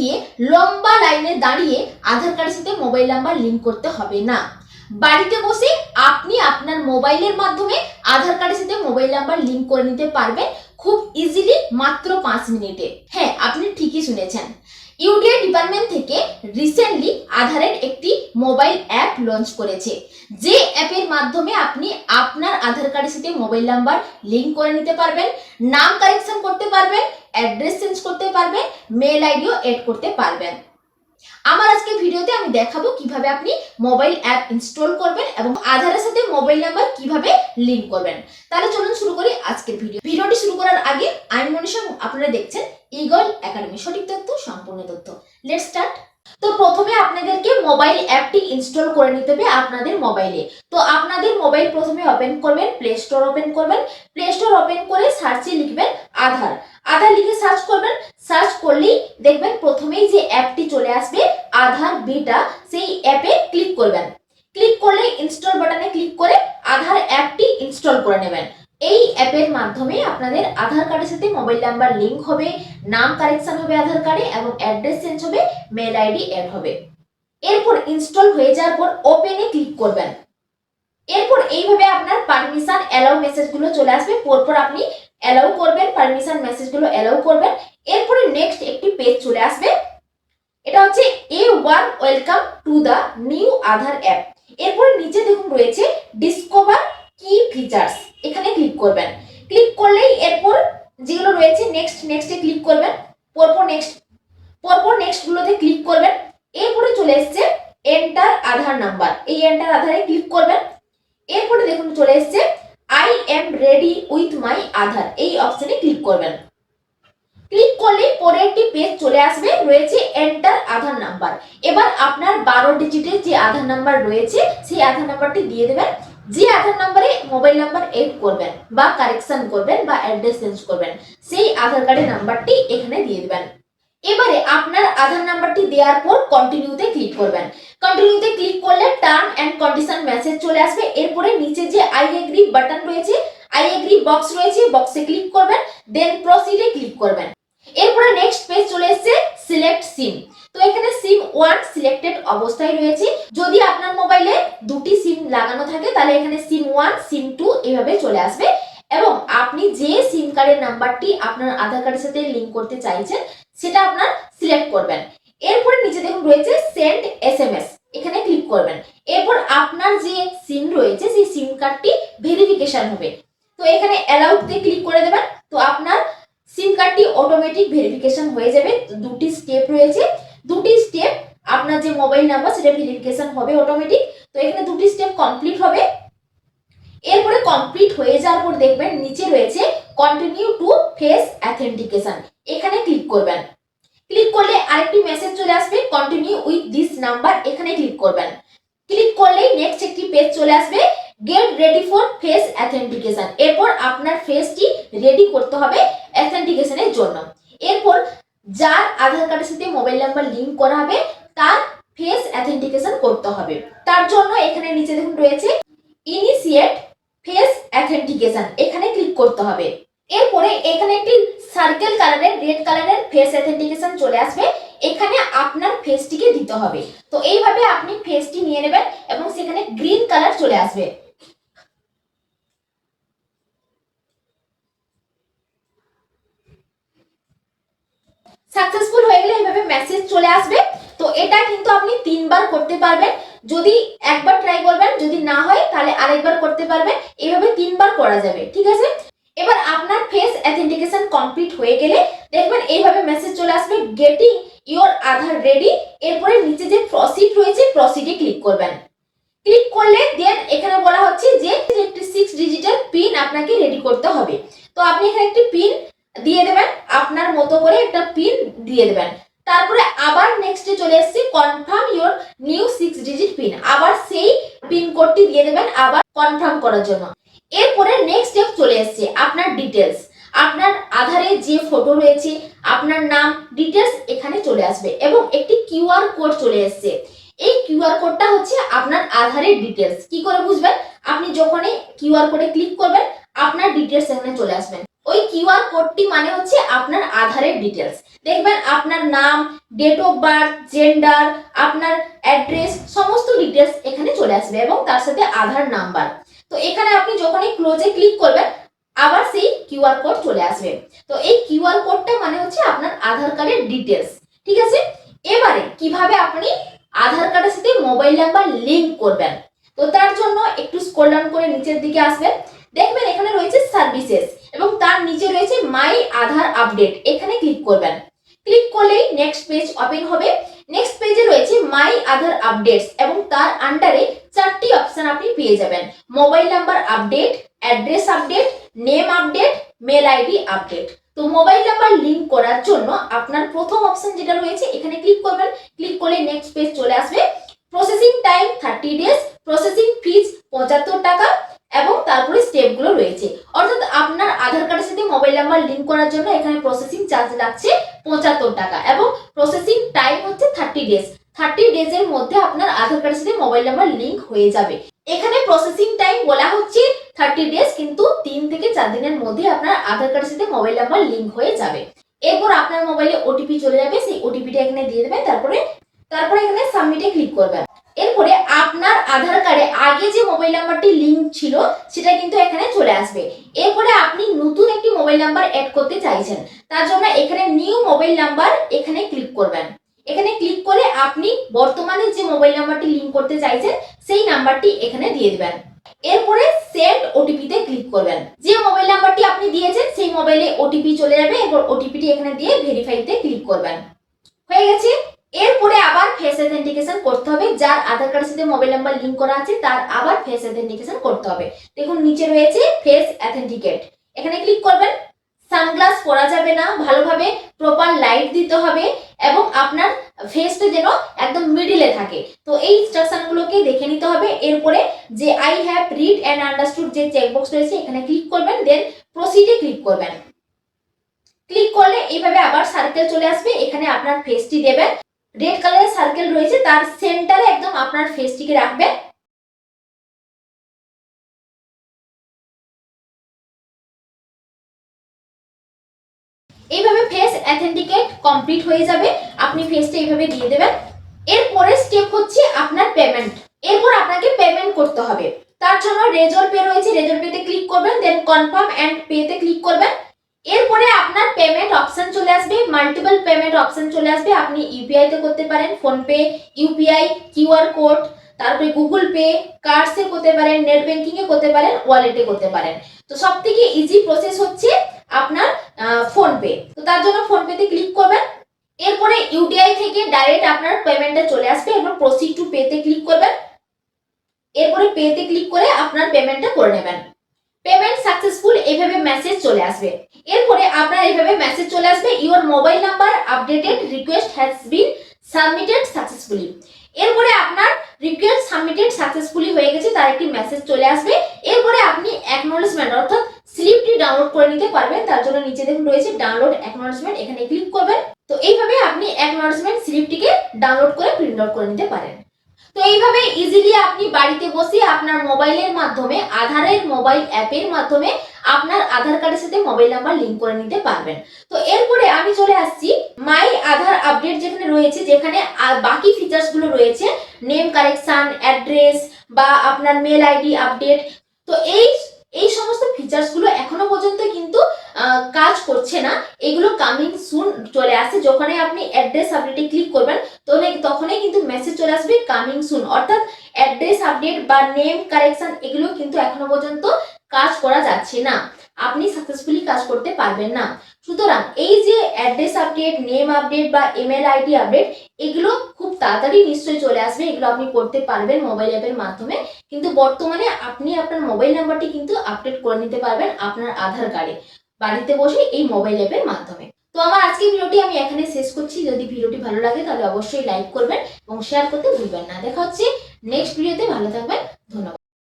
গিয়ে লম্বা লাইনে দাঁড়িয়ে আধার কার্ডের সাথে মোবাইল নাম্বার লিঙ্ক করতে হবে না। বাড়িতে বসে আপনি আপনার মোবাইলের মাধ্যমে আধার কার্ডের সাথে মোবাইল নাম্বার লিঙ্ক করে নিতে পারবেন খুব ইজিলি মাত্র পাঁচ মিনিটে। হ্যাঁ আপনি ঠিকই শুনেছেন। ইউডিআই ডিপার্টমেন্ট থেকে রিসেন্টলি আধারের একটি মোবাইল অ্যাপ লঞ্চ করেছে। যে অ্যাপের মাধ্যমে আপনি আপনার আধার কার্ডের সাথে মোবাইল নাম্বার লিঙ্ক করে নিতে পারবেন, নাম কারেকশন করতে পারবেন অ্যাড্রেস চেঞ্জ করতে পারবেন মেল আইডিও এড করতে পারবেন। আমার আজকে ভিডিওতে আমি দেখাবো কীভাবে আপনি মোবাইল অ্যাপ ইনস্টল করবেন এবং আধারের সাথে মোবাইল নাম্বার কীভাবে লিঙ্ক করবেন। তাহলে চলুন শুরু করি আজকের ভিডিও। ভিডিওটি শুরু করার আগে, আমি মনীষা, আপনারা দেখছেন ইগল একাডেমি সঠিক তথ্য, সম্পূর্ণ তথ্য। লেট স্টার্ট তো প্রথমে আপনাদেরকে মোবাইল অ্যাপটি ইনস্টল করে নিতে হবে আপনাদের মোবাইলে তো আপনাদের মোবাইল প্রথমে ওপেন করবেন প্লে স্টোর ওপেন করবেন। প্লে স্টোর ওপেন করে সার্চে লিখবেন আধার আধার লিখে সার্চ করবেন। সার্চ করলেই দেখবেন প্রথমেই যে অ্যাপটি চলে আসবে আধার বিটা সেই অ্যাপে ক্লিক করবেন। ক্লিক করলে ইনস্টল বাটনে ক্লিক করে আধার অ্যাপটি ইনস্টল করে নেবেন। এই অ্যাপের মাধ্যমে আপনাদের আধার কার্ডের সাথে মোবাইল নাম্বার লিঙ্ক হবে, নাম কারেকশন হবে আধার কার্ডে এবং অ্যাড্রেস চেঞ্জ হবে মেল আইডি অ্যাড হবে। এরপর ইনস্টল হয়ে যাওয়ার পর ওপেনে ক্লিক করবেন। এরপর এইভাবে আপনার পারমিশন অ্যালাউ মেসেজগুলো চলে আসবে। পরপর আপনি অ্যালাউ করবেন পারমিশন মেসেজগুলো অ্যালাউ করবেন। এরপরে নেক্সট একটি পেজ চলে আসবে। এটা হচ্ছে A one welcome to the new Aadhaar app এরপরে নিচে দেখুন রয়েছে ডিসকভার কি ফিচার্স এখানে ক্লিক করবেন। ক্লিক করলেই এরপর যেগুলো রয়েছে নেক্সট নেক্সটে ক্লিক করবেন, পরপর নেক্সট পরপর নেক্সট গুলোতে ক্লিক করবেন। এরপরে চলে এসছে এন্টার আধার নাম্বার এই এন্টার আধারে ক্লিক করবেন। এরপরে দেখুন চলে এসছে I am ready with my Aadhaar. এই অপশনে ক্লিক করবেন। ক্লিক করলে পরে একটি পেজ চলে আসবে, রয়েছে এন্টার আধার নাম্বার এবার আপনার বারো ডিজিটের যে আধার নাম্বার রয়েছে, সেই আধার নাম্বারটি দিয়ে দেবেন। যে আধার নাম্বারে মোবাইল নাম্বার এড করবেন বা কারেকশন করবেন বা অ্যাড্রেস চেঞ্জ করবেন, সেই আধার কার্ডের নাম্বারটি এখানে দিয়ে দেবেন। এবারে আপনার আধার নাম্বারটি দেওয়ার পর কন্টিনিউতে ক্লিক করবেন। কন্টিনিউতে ক্লিক করলে টার্ম অ্যান্ড কন্ডিশন মেসেজ চলে আসবে। এরপরে নিচে যে আই এগ্রি বাটন রয়েছে আই এগ্রি বক্স রয়েছে বক্সে ক্লিক করবেন দেন প্রসিডে ক্লিক করবেন। এরপরে নেক্সট পেজ চলে এসেছে সিলেক্ট সিম তো এখানে সিম ওয়ান সিলেক্টেড অবস্থায় রয়েছে। যদি আপনার মোবাইলে দুটি সিম লাগানো থাকে, তাহলে এখানে সিম ওয়ান সিম টু এভাবে চলে আসবে। এবং আপনি যে সিম কার্ডের নাম্বারটি আপনার আধার কার্ডের সাথে লিঙ্ক করতে চাইছেন, সেটা আপনার সিলেক্ট করবেন। এরপরে নিচে দেখুন রয়েছে সেন্ড এস এম এস এখানে ক্লিক করবেন। এরপর আপনার যে সিম রয়েছে, সেই সিম কার্ডটি ভেরিফিকেশন হবে। তো এখানে অ্যালাউডতে ক্লিক করে দেবেন। তো আপনার সিম কার্ডটি অটোমেটিক ভেরিফিকেশন হয়ে যাবে। দুটি স্টেপ রয়েছে। দুটি স্টেপ আপনার যে মোবাইল নাম্বার সেটা ভেরিফিকেশন হবে অটোমেটিক তো এখানে দুটি স্টেপ কমপ্লিট হবে। এরপরে কমপ্লিট হয়ে যাওয়ার পর দেখবেন নিচে রয়েছে কন্টিনিউ টু ফেস অ্যাথেন্টিকেশন এখানে ক্লিক করবেন। ক্লিক করলে আরেকটি মেসেজ চলে আসবে কন্টিনিউ উইথ দিস নাম্বার এখানে ক্লিক করবেন। ক্লিক করলেই নেক্সট একটি পেজ চলে আসবে। Get ready for face authentication এরপর আপনার ফেসটি রেডি করতে হবে অ্যাথেন্টিকেশনের জন্য। এরপর যার আধার কার্ডের সাথে মোবাইল নাম্বার লিঙ্ক করা হবে, তার ফেস অ্যাথেন্টিকেশন করতে হবে। তার জন্য এখানে নিচে দেখুন রয়েছে ইনিশিয়েট ফেস অ্যাথেন্টিকেশন এখানে ক্লিক করতে হবে। এরপরে এখানে একটি সার্কেল কালারের রেড কালারের ফেস অ্যাথেন্টিকেশন চলে আসবে। এখানে আপনার ফেসটিকে দিতে হবে। তো এইভাবে আপনি ফেসটি নিয়ে নেবেন এবং সেখানে গ্রিন কালার চলে আসবে সাকসেসফুল হয়ে গেলে এইভাবে মেসেজ চলে আসবে, তো এটা কিন্তু আপনি তিনবার করতে পারবেন। যদি একবার ট্রাই করবেন, যদি না হয়, তাহলে আরেকবার করতে পারবেন। এইভাবে তিনবার করা যাবে, ঠিক আছে? এবার আপনার ফেস অ্যাথেন্টিকেশন কমপ্লিট হয়ে গেলে, দেখবেন এইভাবে মেসেজ চলে আসবে গেটিং ইওর আধার রেডি এরপরে নিচে যে প্রসিড রয়েছে প্রসিডে ক্লিক করবেন। ক্লিক করলে দেন এখানে বলা হচ্ছে যে, একটি সিক্স ডিজিটাল পিন আপনাকে রেডি করতে হবে। তো আপনি এখানে একটি পিন দিয়ে দেবেন, আপনার মতো করে একটা পিন দিয়ে দেবেন। তারপরে আবার নেক্সটে চলে এসেছি confirm your new six digit pin আবার সেই পিন কোডটি দিয়ে দেবেন, আবার কনফার্ম করার জন্য। এরপরে নেক্সট স্টেপ চলে এসেছে, আপনার ডিটেলস আপনার আধারে যে ফটো রয়েছে, আপনার নাম ডিটেলস এখানে চলে আসবে এবং একটি কিউআর কোড চলে এসেছে। এই কিউআর কোডটা হচ্ছে আপনার আধারের ডিটেলস কি করে বুঝবেন? আপনি যখনই কিউআর কোডে ক্লিক করবেন, আপনার ডিটেলস এখানে চলে আসবেন ওই কিউআর কোডটি মানে হচ্ছে আপনার আধারের ডিটেলস দেখবেন আপনার নাম ডেট অফ বার্থ জেন্ডার আপনার অ্যাড্রেস সমস্ত ডিটেলস এখানে চলে আসবে এবং তার সাথে আধার নাম্বার তো এখানে আপনি যখনই ক্লোজে ক্লিক করবেন, আবার সেই কিউআর কোড চলে আসবে। তো এই কিউআর কোডটা মানে হচ্ছে আপনার আধার কার্ডের ডিটেলস ঠিক আছে? এবারে কীভাবে আপনি আধার কার্ডের সাথে মোবাইল নাম্বার লিংক করবেন? তো তার জন্য একটু স্ক্রল ডাউন করে নিচের দিকে আসবেন। দেখবেন এখানে রয়েছে সার্ভিসেস এবং তার নিচে রয়েছে মাই আধার আপডেট, এখানে ক্লিক করবেন। ক্লিক করলেই নেক্সট পেজ ওপেন হবে। নেক্সট পেজে রয়েছে মাই আধার আপডেটস এবং তার আন্ডারে চারটি অপশন আপনি পেয়ে যাবেন। Mobile number update address update name update mail ID update তো মোবাইল নাম্বার লিংক করার জন্য আপনার প্রথম অপশন যেটা রয়েছে, এখানে ক্লিক করবেন। ক্লিক করলে নেক্সট পেজ চলে আসবে। Processing time thirty days processing fees পঁচাত্তর টাকা। এবং তারপরে স্টেপগুলো রয়েছে। অর্থাৎ আপনার আধার কার্ডের সাথে মোবাইল নাম্বার লিঙ্ক করার জন্য এখানে প্রসেসিং চার্জ লাগছে পঁচাত্তর টাকা এবং প্রসেসিং টাইম হচ্ছে থার্টি ডেজ থার্টি ডেজের মধ্যে আপনার আধার কার্ডের সাথে মোবাইল নাম্বার লিঙ্ক হয়ে যাবে। এখানে প্রসেসিং টাইম বলা হচ্ছে থার্টি ডেজ কিন্তু তিন থেকে চার দিনের মধ্যে আপনার আধার কার্ডের সাথে মোবাইল নাম্বার লিঙ্ক হয়ে যাবে। এরপর আপনার মোবাইলে ওটিপি চলে যাবে, সেই ওটিপিটা এখানে দিয়ে দেবেন, তারপরে তারপরে এখানে সাবমিটে ক্লিক করবেন। এরপরে আপনার আধার কার্ডে আগে যে মোবাইল নাম্বারটি লিঙ্ক ছিল, সেটা কিন্তু এখানে চলে আসবে। এরপরে আপনি নতুন একটি মোবাইল নাম্বার অ্যাড করতে চাইছেন, তার জন্য এখানে নিউ মোবাইল নাম্বার এখানে ক্লিক করবেন। এখানে ক্লিক করে আপনি বর্তমানে যে মোবাইল নাম্বারটি লিঙ্ক করতে চাইছেন, সেই নাম্বারটি এখানে দিয়ে দেবেন। এরপরে সেন্ড ওটিপিতে ক্লিক করবেন। যে মোবাইল নাম্বারটি আপনি দিয়েছেন, সেই মোবাইলে ওটিপি চলে যাবে, এরপর ওটিপিটি এখানে দিয়ে ভেরিফাইতে ক্লিক করবেন। হয়ে গেছে? এরপরে আবার ফেস অথেন্টিকেশন করতে হবে, যার আধার কার্ডের সাথে মোবাইল নাম্বার লিংক করা আছে, তার আবার ফেস অথেন্টিকেশন করতে হবে। দেখুন, নিচে রয়েছে ফেস অথেন্টিকেট এখানে ক্লিক করবেন সানগ্লাস পরা যাবে না, ভালোভাবে প্রপার লাইট দিতে হবে, এবং আপনার ফেসটা যেন একদম মিডিলে থাকে। তো এই ইনস্ট্রাকশনগুলোকে দেখে নিতে হবে। এরপরে যে I have read and understood যে চেকবক্স রয়েছে, এখানে ক্লিক করবেন দেন প্রসিডে ক্লিক করবেন। ক্লিক করলে এইভাবে আবার সার্কেল চলে আসবে, এখানে আপনার ফেসটি দেবেন। রেড কালারের সার্কেল রয়েছে, তার সেন্টারে একদম আপনার ফেসটিকে রাখবেন। এইভাবে ফেস অথেন্টিকেট কমপ্লিট হয়ে যাবে, আপনি ফেসটা এইভাবে দিয়ে দেবেন। এরপরে স্টেপ হচ্ছে আপনার পেমেন্ট এরপর আপনাকে পেমেন্ট করতে হবে। তার জন্য রেজল পে রয়েছে রেজল পেতে ক্লিক করবেন দেন কনফার্ম এন্ড পেতে ক্লিক করবেন। এরপরে আপনার পেমেন্ট অপশন চলে আসবে মাল্টিপল পেমেন্ট অপশন চলে আসবে। আপনি ইউপিআই তে করতে পারেন ফোনপে ইউপিআই কিউআর কোড তারপরে গুগল পে কার্ডসে করতে পারেন নেট ব্যাংকিং এ করতে পারেন ওয়ালেটে করতে পারেন। তো সব থেকে ইজি প্রসেস হচ্ছে আপনার ফোনপে তো তার জন্য ফোনপেতে ক্লিক করবেন। এরপরে ইউডিআই থেকে ডাইরেক্ট আপনার পেমেন্টটা চলে আসবে এরপর প্রসিড টু পেতে ক্লিক করবেন। এরপরে পেতে ক্লিক করে আপনার পেমেন্টটা করে নেবেন। পেমেন্ট সাকসেসফুল এইভাবে মেসেজ চলে আসবে। এরপরে আপনার এইভাবে মেসেজ চলে আসবে your mobile number updated request has been submitted successfully এরপরে আপনার রিকোয়েস্ট সাবমিটেড সাকসেসফুলি হয়ে গেছে, তার একটি মেসেজ চলে আসবে। এরপরে আপনি অ্যাকনোলেজমেন্ট অর্থাৎ স্লিপটি ডাউনলোড করে নিতে পারবেন, তার জন্য নিচে দেখুন রয়েছে ডাউনলোড অ্যাকনোলেজমেন্ট এখানে ক্লিক করবেন। তো এইভাবে আপনি অ্যাকনোলেজমেন্ট স্লিপটিকে ডাউনলোড করে প্রিন্ট আউট করে নিতে পারেন। তো এইভাবে ইজিলি আপনি বাড়িতে বসে আপনার মোবাইলের মাধ্যমে আধারের মোবাইল অ্যাপের মাধ্যমে আপনার আধার কার্ডের সাথে মোবাইল নাম্বার লিঙ্ক করে নিতে পারবেন। তো এরপরে আমি চলে আসছি মাই আধার আপডেট যেখানে রয়েছে, যেখানে বাকি ফিচার্সগুলো রয়েছে নেম কারেকশন অ্যাড্রেস বা আপনার মেল আইডি আপডেট তো এই এই সমস্ত ফিচার্সগুলো এখনও পর্যন্ত কিন্তু কাজ করছে না। এগুলো কামিং সুন চলে আসে যখনই আপনি অ্যাড্রেস আপডেটে ক্লিক করবেন কিন্তু মেসেজ চলে আসবে কামিং সুন অর্থাৎ অ্যাড্রেস আপডেট বা নেম কারেকশন এগুলো কিন্তু এখনও পর্যন্ত কাজ করা যাচ্ছে না। আপনি সাকসেসফুলি কাজ করতে পারবেন না। সুতরাং এই যে অ্যাড্রেস আপডেট নেম আপডেট বা ইমেল আইডি আপডেট এগুলো খুব তাড়াতাড়ি নিশ্চয়ই চলে আসবে। এগুলো আপনি করতে পারবেন মোবাইল অ্যাপের মাধ্যমে। কিন্তু বর্তমানে আপনি আপনার মোবাইল নাম্বারটি কিন্তু আপডেট করে নিতে পারবেন আপনার আধার কার্ডে বাড়িতে বসে এই মোবাইল অ্যাপের মাধ্যমে। তো আমার আজকে ভিডিওটি আমি এখানে শেষ করছি। যদি ভিডিওটি ভালো লাগে তাহলে অবশ্যই লাইক করবেন এবং শেয়ার করতে ভুলবেন না। দেখা হচ্ছে নেক্সট ভিডিওতে ভালো থাকবেন। ধন্যবাদ।